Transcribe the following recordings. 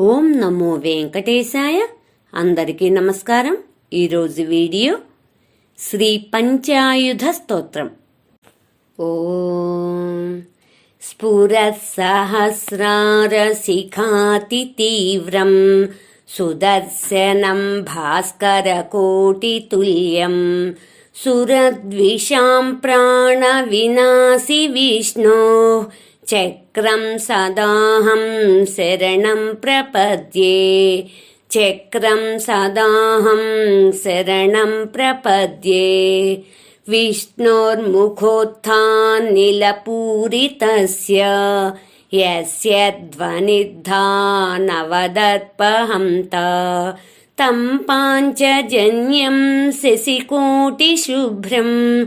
ఓం నమో వెంకటేశాయ. అందరికీ నమస్కారం. ఈరోజు వీడియో శ్రీ పంచాయుధ స్తోత్రం. ఓం స్ఫురసహస్రారశిఖాతి తీవ్రం సుదర్శనం భాస్కరకోటితుల్యం సురద్విషాం ప్రాణవినాశి విష్ణో चक्रं सदाहं शरणं प्रपद्ये। चक्रं सदाहं शरणं प्रपद्ये। विष्णोर्मुखोत्थान्निलपूरितस्य यस्य ध्वनिद्धा तं पाञ्चजन्यं शशिकोटिशुभ्रम्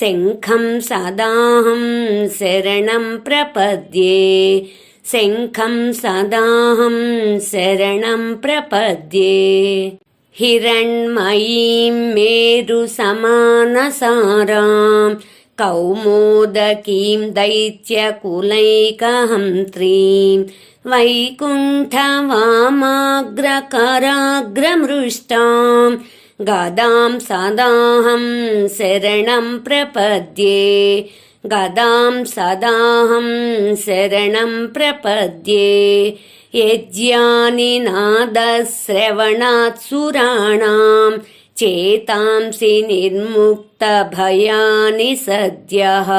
शङ्खं सदाहं शरणं प्रपद्ये। शङ्खं सदाहं शरणं प्रपद्ये। हिरण्मयीं मेरुसमानसारां कौमोदकीं दैत्यकुलैकहन्त्रीं वैकुण्ठवामाग्रकराग्रमृष्टां गदां सदाहं शरणं प्रपद्ये। गदां सदाहं शरणं प्रपद्ये। यज्ञानि नादश्रवणात् सुराणां चेतांसि निर्मुक्तभयानि सद्यः।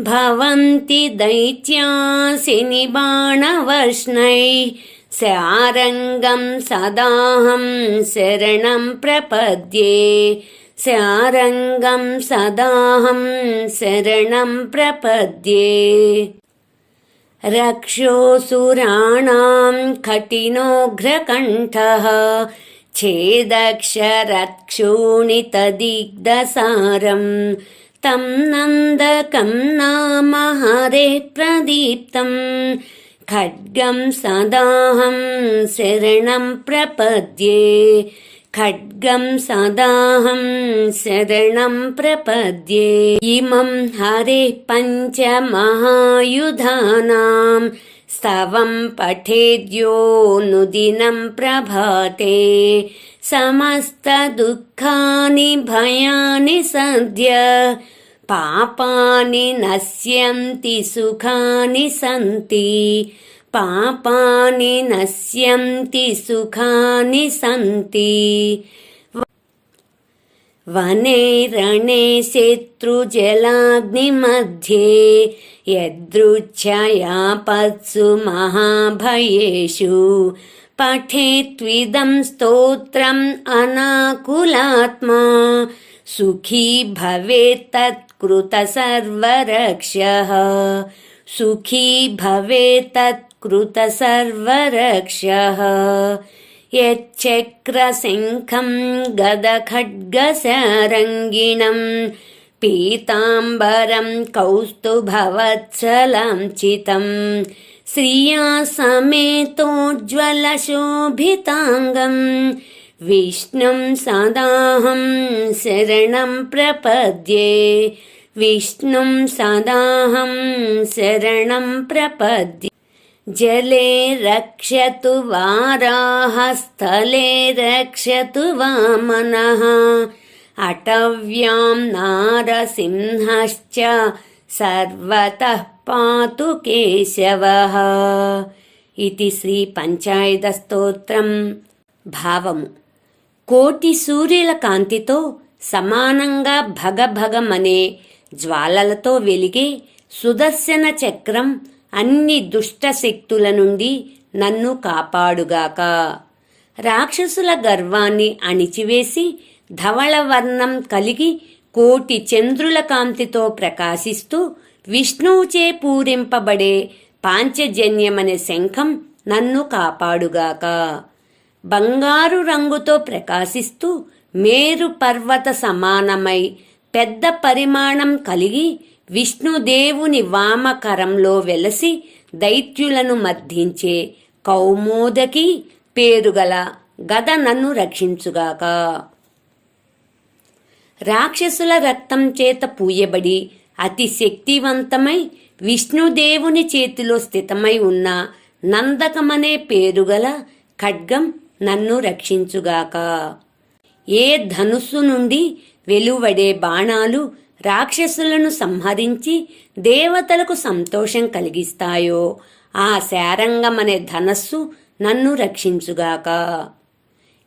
भवन्ति दैत्यासि निबाणवर्ष्णै स्यारङ्गं सदाहं शरणं प्रपद्ये। स्यारङ्गं सदाहं शरणं प्रपद्ये। रक्षोऽसुराणां कठिनोऽघ्रकण्ठः छेदक्षरक्षोणितदिग्धसारं तं नन्दकं नाम हरे प्रदीप्तं खड्गं सदाहं शरणं प्रपद्ये। खड्गं सदाहं शरणं प्रपद्ये। इमं हरे पञ्चमहायुधानां स्तवं पठेद्यो नुदिनं प्रभाते। समस्तदुःखानि भयानि सद्य పాపాని నశ్యంతి సుఖాని సంతి. పాపాని నశ్యంతి సుఖాని సంతి. వనే రణే శత్రుజలాగ్నిమధ్యే యదృచ్ఛయాపత్సు మహాభయేషు. పఠేత్విదం స్తోత్రం అనాకులాత్మా. సుఖీ భవేత్ कृतसर्वरक्ष्यः सुखी भवेत्तत्कृतसर्वरक्ष्यः यच्चक्रसिंहं गदखड्गसारङ्गिणं पीताम्बरं कौस्तुभवत्सलं चितं श्रिया समेतोज्ज्वलशोभिताङ्गम् विष्णुं सदाहं शरणं प्रपद्ये विष्णुं सदाहं शरणं प्रपद्ये जले रक्षतु वाराहस्थले रक्षतु वामनः अटव्यां नारसिंहश्च सर्वतः पातु केशवः इति श्रीपञ्चायतस्तोत्रं भावमु కోటి సూర్యుల కాంతితో సమానంగా భగభగమనే జ్వాలలతో వెలిగే సుదర్శన చక్రం అన్ని దుష్ట శక్తుల నుండి నన్ను కాపాడుగాక. రాక్షసుల గర్వాన్ని అణిచివేసి ధవళవర్ణం కలిగి కోటి చంద్రుల కాంతితో ప్రకాశిస్తూ విష్ణువుచే పూరింపబడే పాంచజన్యమనే శంఖం నన్ను కాపాడుగాక. బంగారు రంగుతో ప్రకాశిస్తూ మేరు పర్వత సమానమై పెద్ద పరిమాణం కలిగి విష్ణుదేవుని వామకరంలో వెలసి దైత్యులను మర్ధించే కౌమోదకి పేరుగల గద నన్ను రక్షించుగాక. రాక్షసుల రక్తం చేత పూయబడి అతి శక్తివంతమై విష్ణుదేవుని చేతిలో స్థితమై ఉన్న నందకమనే పేరుగల ఖడ్గం నన్ను రక్షించుగాక. ఏ ధనుస్సు నుండి వెలువడే బాణాలు రాక్షసులను సంహరించి దేవతలకు సంతోషం కలిగిస్తాయో ఆ శారంగమనే ధనస్సు నన్ను రక్షించుగాక.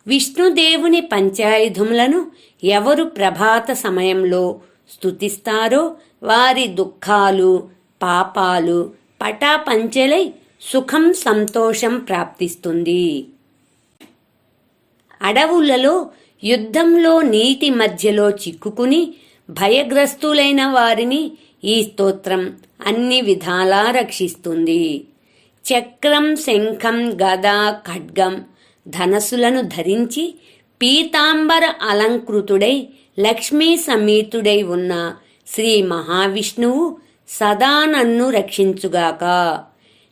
విష్ణుదేవుని పంచాయుధములను ఎవరు ప్రభాత సమయంలో స్తుతిస్తారో వారి దుఃఖాలు పాపాలు పటాపంచలై సుఖం సంతోషం ప్రాప్తిస్తుంది. అడవులలో యుద్ధంలో నీటి మధ్యలో చిక్కుకుని భయగ్రస్తులైన వారిని ఈ స్తోత్రం అన్ని విధాలా రక్షిస్తుంది. చక్రం శంఖం గద ఖడ్గం ధనసులను ధరించి పీతాంబర అలంకృతుడై లక్ష్మీ సమేతుడై ఉన్న శ్రీ మహావిష్ణువు సదా నన్ను రక్షించుగాక.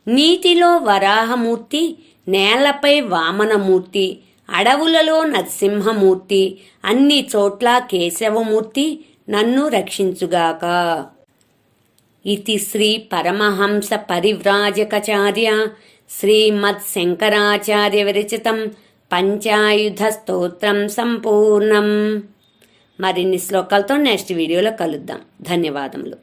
నీటిలో వరాహమూర్తి నేలపై వామనమూర్తి అడవులలో నరసింహమూర్తి అన్ని చోట్ల కేశవమూర్తి నన్ను రక్షించుగాక. ఇది శ్రీ పరమహంస పరివ్రాజకచార్య శ్రీమత్ శంకరాచార్య విరచితం పంచాయుధ స్తోత్రం సంపూర్ణం. మరిన్ని శ్లోకాలతో నెక్స్ట్ వీడియోలో కలుద్దాం. ధన్యవాదములు.